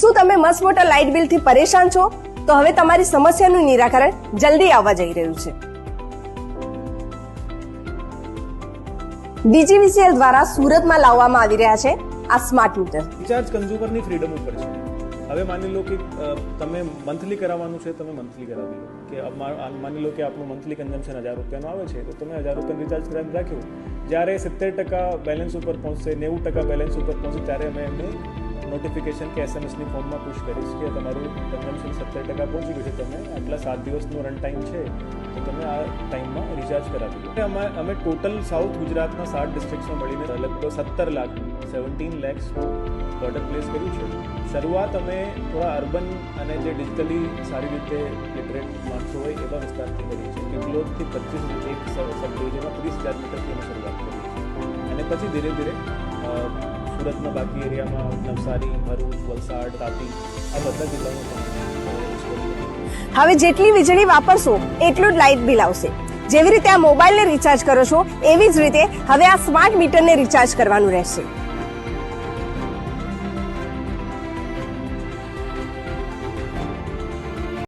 શું તમે મસ્ત મોટા લાઇટ બિલથી પરેશાન છો? તો હવે તમારી સમસ્યાનું નિરાકરણ જલ્દી આવવા જઈ રહ્યું છે. ડીજીવીસીએલ દ્વારા સુરતમાં લાવવામાં આવી રહ્યા છે આ સ્માર્ટ મીટર. રિચાર્જ કન્ઝ્યુમરની ફ્રીડમ ઉપર છે. હવે માની લો કે તમે મંથલી કરાવવાનું છે, તમે મંથલી કરાવી લો. કે માની લો કે આપણું મંથલી કન્ઝમ્પશન હજાર રૂપિયાનું આવે છે, તો તમે હજાર રૂપિયાનું રિચાર્જ કરાવી રાખ્યું. જ્યારે સિત્તેર ટકા બેલેન્સ ઉપર પહોંચશે, નેવું ટકા બેલેન્સ ઉપર પહોંચશે, ત્યારે અમે એમને નોટિફિકેશન કે એસએમએસની ફોર્મમાં પુશ કરીશ કે તમારું કન્ઝમ્પશન સત્તર ટકા પહોંચી ગયું છે. તમે આટલા સાત દિવસનો રન ટાઈમ છે, તો તમે આ ટાઈમમાં રિચાર્જ કરાવી દો. અમે અમે ટોટલ સાઉથ ગુજરાતના સાત ડિસ્ટ્રિક્ટ્સમાં મળીને લગભગ સત્તર લાખ સેવન્ટીન લેક્સનું પ્રોડક્ટ પ્લેસ કર્યું છે. શરૂઆત અમે થોડા અર્બન અને જે ડિજિટલી સારી રીતે લિટરેટ માણસો હોય એવા વિસ્તારથી કરીએ છીએ. કિંગલોદથી પચીસ એક સબ ત્રીસ હજાર મીટરથી અમે શરૂઆત કરીએ છીએ. અને પછી ધીરે ધીરે સુરતના બાકી એરિયામાં નવસારી, ભરૂચ, વલસાડ, તાપી, આ બધા જિલ્લામાં. હવે જેટલી વીજળી વાપરશો, એટલું જ લાઇટ બિલ આવશે જેવી રીતે આ મોબાઈલને રિચાર્જ કરો છો, એવી જ રીતે હવે આ સ્માર્ટ મીટરને રિચાર્જ કરવાનું રહેશે